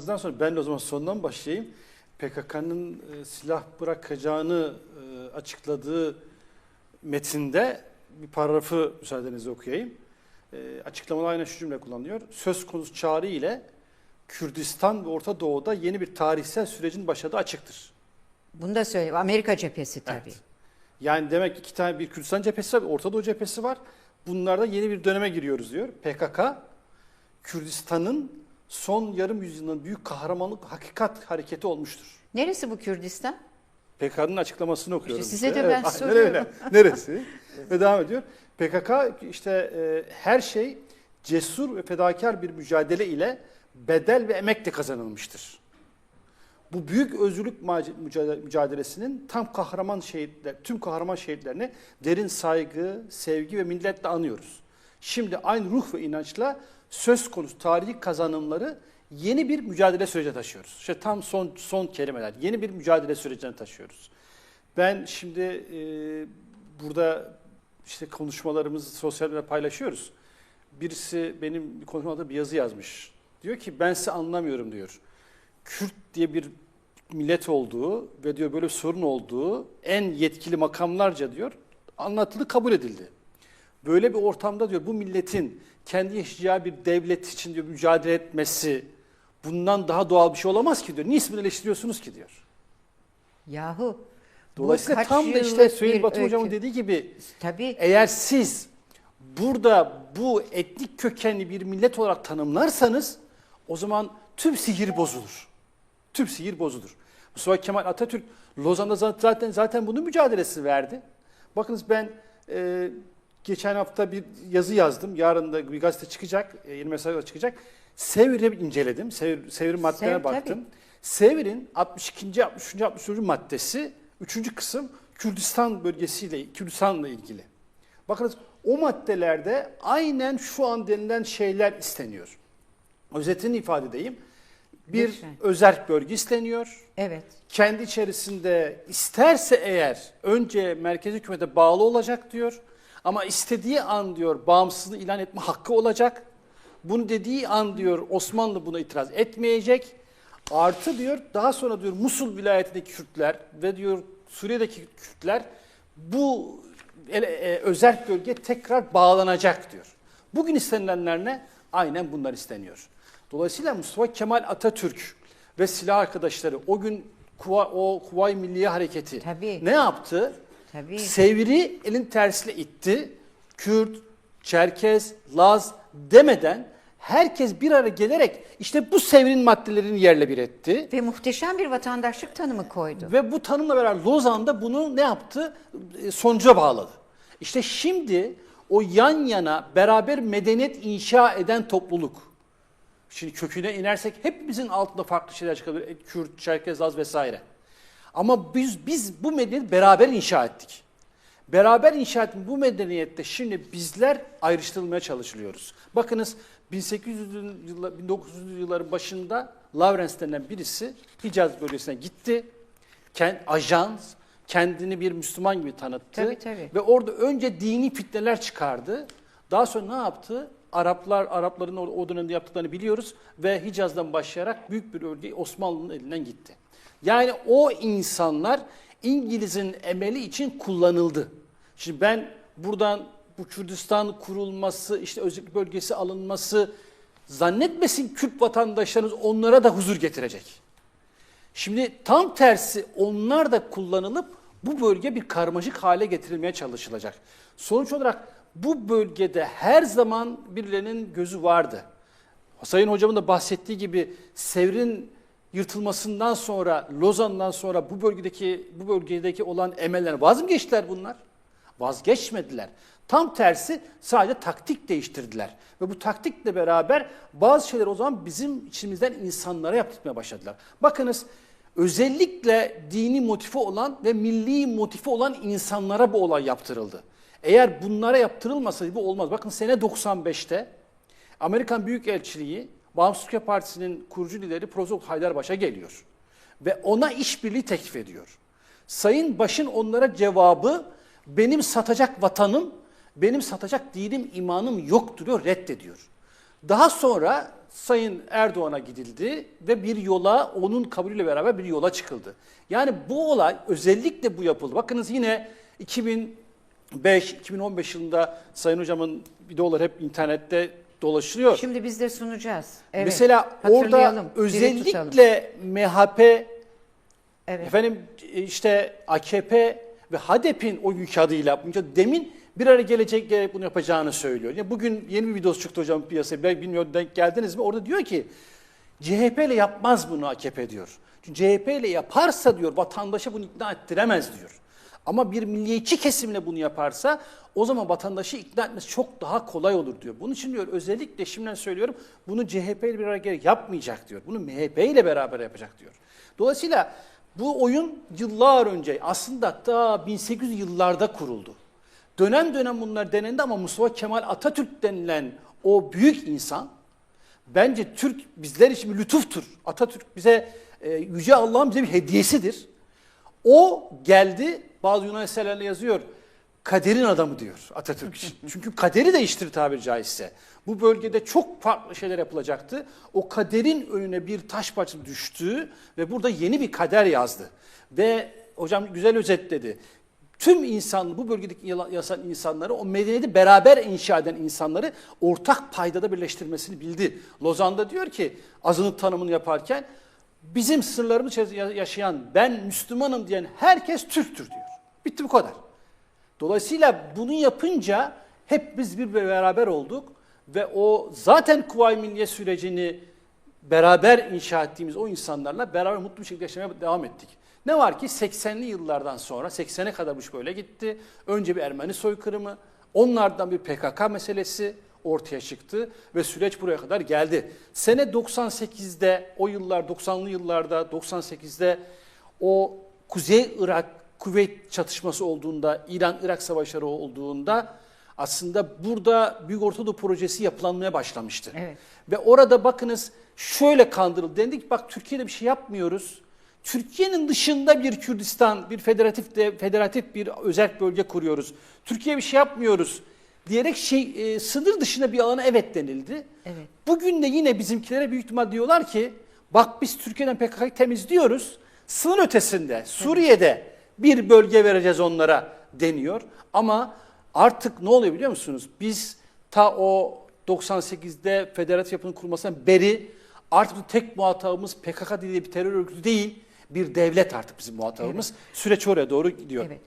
Ondan sonra ben de o zaman sondan başlayayım. PKK'nın e, silah bırakacağını e, açıkladığı metinde bir paragrafı müsaadenizle okuyayım. E, açıklamada aynen şu cümle kullanılıyor. Söz konusu çağrı ile Kürdistan ve Orta Doğu'da yeni bir tarihsel sürecin başladığı açıktır. Bunu da söyle. Amerika cephesi tabii. Evet. Yani demek ki iki tane bir Kürdistan cephesi var, Orta Doğu cephesi var. Bunlarda yeni bir döneme giriyoruz diyor. PKK, Kürdistan'ın son yarım yüzyılın büyük kahramanlık hakikat hareketi olmuştur. Neresi bu Kürdistan? PKK'nın açıklamasını okuyorum. İşte size işte. de ben aynen soruyorum. öyle. Neresi? Ve devam ediyor. PKK işte e, her şey cesur ve fedakar bir mücadele ile bedel ve emekle kazanılmıştır. Bu büyük özgürlük mücadelesinin tam kahraman şehitler, tüm kahraman şehitlerini derin saygı, sevgi ve minnetle anıyoruz. Şimdi aynı ruh ve inançla söz konusu tarihi kazanımları yeni bir mücadele sürecine taşıyoruz. İşte tam son son kelimeler. Yeni bir mücadele sürecine taşıyoruz. Ben şimdi e, burada işte konuşmalarımızı sosyal medyada paylaşıyoruz. Birisi benim bir konuşmada bir yazı yazmış. Diyor ki ben sizi anlamıyorum diyor. Kürt diye bir millet olduğu ve diyor böyle sorun olduğu en yetkili makamlarca diyor anlatıldı kabul edildi. Böyle bir ortamda diyor bu milletin kendi yaşayacağı bir devlet için diyor mücadele etmesi bundan daha doğal bir şey olamaz ki diyor. Niye ismini eleştiriyorsunuz ki diyor. Yahu. Dolayısıyla tam da işte Süheyl Batı hocamın dediği gibi Tabii. eğer siz burada bu etnik kökenli bir millet olarak tanımlarsanız o zaman tüm sihir bozulur. Tüm sihir bozulur. Mustafa Kemal Atatürk Lozan'da zaten zaten bunun mücadelesi verdi. Bakınız ben e, geçen hafta bir yazı yazdım. Yarın da bir gazete çıkacak, e, yeni mesajla çıkacak. Sevr'i inceledim. Sevr, Sevr'in maddelerine Sevr, tabii. baktım. Sevr'in 62. 63. 63. maddesi 3. kısım Kürdistan bölgesiyle, Kürdistan'la ilgili. Bakınız o maddelerde aynen şu an denilen şeyler isteniyor. Özetini ifade edeyim. Bir Lütfen. özerk bölge isteniyor. Evet. Kendi içerisinde isterse eğer önce merkezi hükümete bağlı olacak diyor. Ama istediği an diyor bağımsızlığı ilan etme hakkı olacak. Bunu dediği an diyor Osmanlı buna itiraz etmeyecek. Artı diyor daha sonra diyor Musul vilayetindeki Kürtler ve diyor Suriye'deki Kürtler bu ele- e, özerk bölge tekrar bağlanacak diyor. Bugün istenilenler ne? Aynen bunlar isteniyor. Dolayısıyla Mustafa Kemal Atatürk ve silah arkadaşları o gün Kuva, o Kuvayi Milliye Hareketi Tabii. ne yaptı? Tabii. Sevri elin tersiyle itti. Kürt, Çerkez, Laz demeden herkes bir araya gelerek işte bu sevrin maddelerini yerle bir etti. Ve muhteşem bir vatandaşlık tanımı koydu. Ve bu tanımla beraber Lozan'da bunu ne yaptı? E, Sonuca bağladı. İşte şimdi o yan yana beraber medeniyet inşa eden topluluk. Şimdi köküne inersek hepimizin altında farklı şeyler çıkabilir. E, Kürt, Çerkez, Laz vesaire. Ama biz biz bu medeniyeti beraber inşa ettik. Beraber inşa ettiğimiz bu medeniyette şimdi bizler ayrıştırılmaya çalışılıyoruz. Bakınız 1800'lü yıllar, 1900'lü yılların başında Lawrence denen birisi Hicaz bölgesine gitti. Kend, ajans, kendini bir Müslüman gibi tanıttı. Tabii, tabii. Ve orada önce dini fitneler çıkardı. Daha sonra ne yaptı? Araplar, Arapların o, dönemde yaptıklarını biliyoruz ve Hicaz'dan başlayarak büyük bir bölge Osmanlı'nın elinden gitti. Yani o insanlar İngiliz'in emeli için kullanıldı. Şimdi ben buradan bu Kürdistan kurulması, işte özgürlük bölgesi alınması zannetmesin Kürt vatandaşlarımız onlara da huzur getirecek. Şimdi tam tersi onlar da kullanılıp bu bölge bir karmaşık hale getirilmeye çalışılacak. Sonuç olarak bu bölgede her zaman birilerinin gözü vardı. Sayın hocamın da bahsettiği gibi Sevr'in yırtılmasından sonra, Lozan'dan sonra bu bölgedeki bu bölgedeki olan emeller vaz mı geçtiler bunlar? Vazgeçmediler. Tam tersi sadece taktik değiştirdiler. Ve bu taktikle beraber bazı şeyler o zaman bizim içimizden insanlara yaptırmaya başladılar. Bakınız özellikle dini motifi olan ve milli motifi olan insanlara bu olay yaptırıldı. Eğer bunlara yaptırılmasaydı bu olmaz. Bakın sene 95'te Amerikan Büyükelçiliği Bağımsız Türkiye Partisi'nin kurucu lideri Profesör Haydarbaş'a geliyor. Ve ona işbirliği teklif ediyor. Sayın Baş'ın onlara cevabı benim satacak vatanım, benim satacak dinim, imanım yoktur diyor, reddediyor. Daha sonra Sayın Erdoğan'a gidildi ve bir yola onun kabulüyle beraber bir yola çıkıldı. Yani bu olay özellikle bu yapıldı. Bakınız yine 2005-2015 yılında Sayın Hocamın videoları hep internette dolaşılıyor. Şimdi biz de sunacağız. Evet. Mesela orada özellikle MHP, Evet. efendim işte AKP ve HDP'nin o yük adıyla demin bir araya gelecek bunu yapacağını söylüyor. Yani bugün yeni bir videosu çıktı hocam piyasaya. Ben bilmiyorum denk geldiniz mi? Orada diyor ki CHP ile yapmaz bunu AKP diyor. Çünkü CHP ile yaparsa diyor vatandaşı bunu ikna ettiremez diyor. Ama bir milliyetçi kesimle bunu yaparsa o zaman vatandaşı ikna etmesi çok daha kolay olur diyor. Bunun için diyor özellikle şimdiden söylüyorum bunu CHP ile gelerek yapmayacak diyor. Bunu MHP ile beraber yapacak diyor. Dolayısıyla bu oyun yıllar önce aslında ta 1800 yıllarda kuruldu. Dönem dönem bunlar denendi ama Mustafa Kemal Atatürk denilen o büyük insan bence Türk bizler için bir lütuftur. Atatürk bize e, Yüce Allah'ın bize bir hediyesidir. O geldi bazı Yunan eserlerinde yazıyor. Kaderin adamı diyor Atatürk için. Çünkü kaderi değiştirir tabiri caizse. Bu bölgede çok farklı şeyler yapılacaktı. O kaderin önüne bir taş parçası düştü ve burada yeni bir kader yazdı. Ve hocam güzel özetledi. Tüm insan, bu bölgedeki yaşayan insanları, o medeniyeti beraber inşa eden insanları ortak paydada birleştirmesini bildi. Lozan'da diyor ki azınlık tanımını yaparken bizim sınırlarımız yaşayan ben Müslümanım diyen herkes Türktür diyor. Bitti bu kadar. Dolayısıyla bunu yapınca hep biz bir beraber olduk ve o zaten Kuvayi Milliye sürecini beraber inşa ettiğimiz o insanlarla beraber mutlu bir şekilde yaşamaya devam ettik. Ne var ki 80'li yıllardan sonra 80'e kadar bu iş böyle gitti. Önce bir Ermeni soykırımı, onlardan bir PKK meselesi ortaya çıktı ve süreç buraya kadar geldi. Sene 98'de o yıllar 90'lı yıllarda 98'de o Kuzey Irak kuvvet çatışması olduğunda, İran-Irak savaşları olduğunda aslında burada Büyük Ortadoğu Projesi yapılanmaya başlamıştı. Evet. Ve orada bakınız şöyle kandırıldı. Dendik bak Türkiye'de bir şey yapmıyoruz. Türkiye'nin dışında bir Kürdistan, bir federatif de federatif bir özel bölge kuruyoruz. Türkiye bir şey yapmıyoruz diyerek şey e, sınır dışında bir alana evet denildi. Evet. Bugün de yine bizimkilere büyük ihtimal diyorlar ki bak biz Türkiye'den PKK'yı temizliyoruz. Sınır ötesinde Suriye'de bir bölge vereceğiz onlara deniyor. Ama artık ne oluyor biliyor musunuz? Biz ta o 98'de federatif yapının kurulmasından beri artık tek muhatabımız PKK diye bir terör örgütü değil bir devlet artık bizim muhatabımız. Süreç oraya doğru gidiyor. Evet.